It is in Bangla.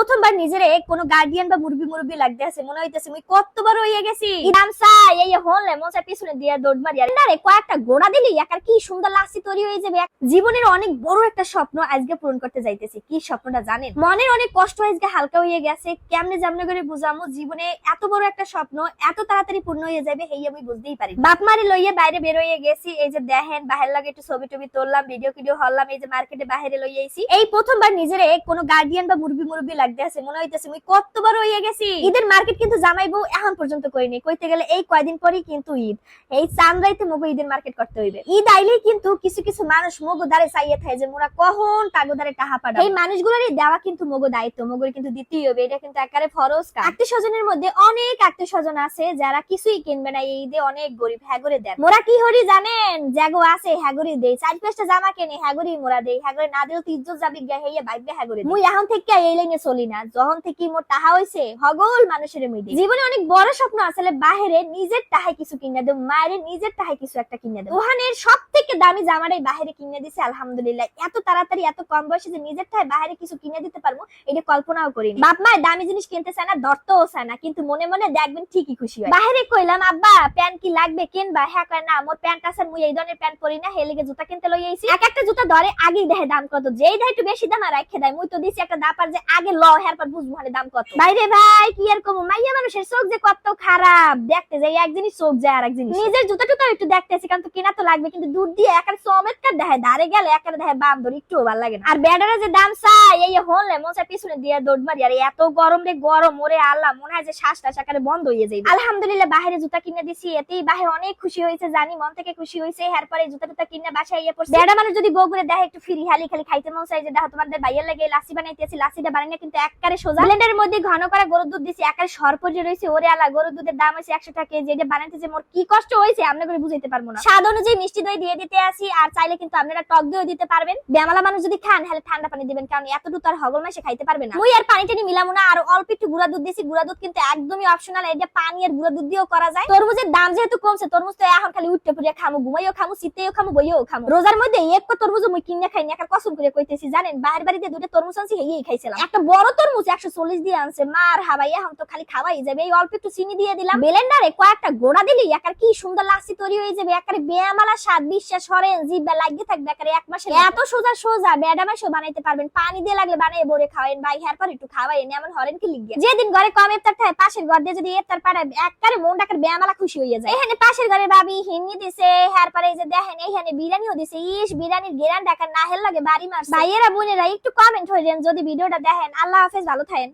প্রথমবার নিজেরে কোনো গার্ডিয়ান বা মুরবি মুরবি লাগতে আছে, মনে হইতেছে মুই কত বড় হইয়া গেছি। ইদাম সাই, এই হলে মনসা পিছনে দিয়া দৌড় মারি আর কয়েকটা গোড়া দিলি একার কি সুন্দর লাসি তৈরি হয়ে যাবে। জীবনের অনেক বড় একটা স্বপ্ন আজকে পূরণ করতে যাইতেছি। কি স্বপ্নটা জানেন? মনের অনেক কষ্ট আজকে হালকা হয়ে গেছে। কেমনে যেমনে করে বুঝামো? জীবনে এত বড় একটা স্বপ্ন এত তাড়াতাড়ি পূর্ণ হয়ে যাবে এই আমি বুঝতেই পারি। বাপ মারি লইয়ে বাইরে বের হয়ে গেছি। এই যে দেখেন, বাহির লাগে একটু ছবি টবি তুললাম ভিডিও ভিডিও হল্লাম এই যে মার্কেটে বাইরে লইয়ে আইছি। এই প্রথমবার নিজেরে কোনো গার্ডিয়ান বা মুরবি মুরবি আছে, মনে হইতেছে মুই কত বড় হইয়া গেছি। ঈদের মার্কেট কিন্তু জামাইবো এখন পর্যন্ত করিনি। কইতে গেলে এই কয়দিন কিন্তু ঈদ। এই চান্দ্রাইতে মগো ঈদের মার্কেট করতে হইবে। ঈদ আইলেই কিন্তু কিছু কিছু মানুষ চাইয়ে থাকে যে মোরা কখন টাহা পাড়া এই মানুষগুলোরই দেওয়া কিন্তু দায়িত্ব। কিন্তু দিতেই হবে। এটা কিন্তু ফরজ কাজ আত্মীয় স্বজনের মধ্যে অনেক আত্মীয় স্বজন আছে যারা কিছুই কিনবে না এই ঈদে, অনেক গরিব হ্যাগরে দেন মোরা কি হরি জানেন? জাগো আছে, হ্যাগরি দেই। চার পাঁচটা জামা কেনে, হ্যাগরি মোরা দেই। হ্যাগরে না দিলেও তো ইজ্জত যাবি গা হইয়া বাইবে হ্যাগরে মুই এখন থেকে এই লাইনে চলি। না, যখন থেকে মোর টাহা হইছে, হগল মানুষের মধ্যে জীবনে অনেক বড় স্বপ্ন আসলে বাহিরে নিজের টাহায় কিছু কিনে দেব, মায়ের নিজের টাহায় কিছু একটা কিনে দেব। ওখানের সব থেকে দামি জামাটাই বাহিরে কিনে দিছে আলহামদুলিল্লাহ। এত তাড়াতাড়ি এত কম বয়সে যে নিজের টাহায় বাহিরে কিছু কিনে দিতে পারব এটা কল্পনাও করিনি। বাপ মায়ের দামি জিনিস কিনতে চায় না ধরতেও চায় না কিন্তু মনে মনে দেখবেন ঠিকই খুশি হয়। বাহিরে কইলাম আব্বা প্যান্ট কি লাগবে কিনবা? হ্যাঁ কয় না মোর প্যান্ট আছে মুই এই ধরনের প্যান্ট পরি না হেলিগে জুতা কিনতে লই আইছি। এক একটা জুতা ধরে আগেই দেখে দাম কত। যেই দেয় একটু বেশি দাম আর রাখে দেয় মুই তো দিছি একটা দাপার যে আগে ল হ্যার পর বুঝব মানে দাম কত। বাইরে ভাই কি আর কমু? মাইয়া মানুষের চোখ যে কত খারাপ। দেখতে যাই এক জিনিস চোখ যায় আর এক জিনিস। নিজের জুতা টুতা একটু দেখতেছি কারণ তো কেনা তো লাগবে কিন্তু দূর দিয়ে একার চমৎকার দেখে দাঁড়ে গেলে একার একটু ভালো লাগে না। আর ব্যাডারে যে দাম চাই এই হলে পিছনে দিয়ে দৌড় মারি, আর এত গরম রে, গরম, ওরে আল্লাহ, মনে হয় যে বন্ধ হয়ে যাবে আলহামদুলিল্লাহ বাইরে জুতা কিনে দিছি, এতেই বাহে অনেক খুশি হয়েছে, জানি মন থেকে খুশি হয়েছে, এরপরে জুতা টুতা কিনে বাসায় ইয়ে পড়ছে। বেড়া মানুষ যদি দেখে একটু হালি খালি খাইতে মন চাই যে, দেখো তোমাদের বাইয়ের লাগে লাসি বানাইতেছি লাসিটা বানাই না, কিন্তু একবারে সোজা। মধ্যে ঘন করে গরুর দুধ দিছি একারে সরপর্যে রয়েছে, ওরে আলা গরুর দুধের দাম হয়েছে একশো টাকা এটা বানাইতেছে মোর কি কষ্ট হয়েছে আমরা করে বুঝাইতে পারব না। স্বাদ অনুযায়ী মিষ্টি দই দিয়ে দিতে আসি আর চাইলে কিন্তু আপনারা টক দইও দিতে পারবেন। বেমালা মানুষ যদি খান, তাহলে ঠান্ডা পানি দিবেন, কারণ এতটুকু তার হগল মাসে খাইতে পারবে না। মুই আর পানি টানি মিলামো না, আর অল্প একটু গুঁড়া দুধ দিছি, গুঁড়া দুধ কিন্তু একদমই অপশনাল এটা পানি আর গুঁড়া দুধ দিয়েও করা যায়। তরমুজের দাম যেহেতু কমছে, তরমুজ তো এখন খালি উঠতে পড়িয়া খামু, ঘুমাইও খামু, শীতেও খামু বইও খামু। রোজার মধ্যে এক তরমুজ মুই কিনে খাই না কসম করে কইতেছি, জানেন? বাইরের বাড়িতে দুটো তরমুজ আনছি হেই খাইছিলাম। একটা বড় তরমুজ একশো চল্লিশ দিয়ে আনছে, মার হাবাই, এখন তো খালি খাওয়াই যাবে, এই অল্প একটু চিনি দিয়ে দিলাম। বেলেন্ডারে কয়েকটা গোড়া দিলি একার কি সুন্দর লাসি তৈরি হয়ে যাবে, একারে বেয়ামালা স্বাদ বিশ্বাস হরেন জিব্বা লাগিয়ে থাকবে একারে এক মাসে এত সোজা সোজা বানাইতে পারবেন। পানি দিয়ে লাগলে বরে খাওয়াইন ভাই হ্যার পর একটু খাওয়াইন এমন হরেন কি যেদিন ঘরে কম ইফতার থাকে পাশের ঘর দিয়ে যদি ইফতার পারে একবারে মন ডাকার বেয়ামালা খুশি হয়ে যায়। এখানে পাশের ঘরে ভাবি হিন্নি দিছে হ্যার পরে এই যে দেখেন এইখানে বিরিয়ানিও দিছে ইস বিরিয়ানির গেরান ডাকার না হেল লাগে বাড়ি মারছে। ভাইয়েরা বোনেরা একটু কমেন্ট হয়ে যান যদি ভিডিওটা দেখেন। আল্লাহ হাফেজ ভালো থাকেন।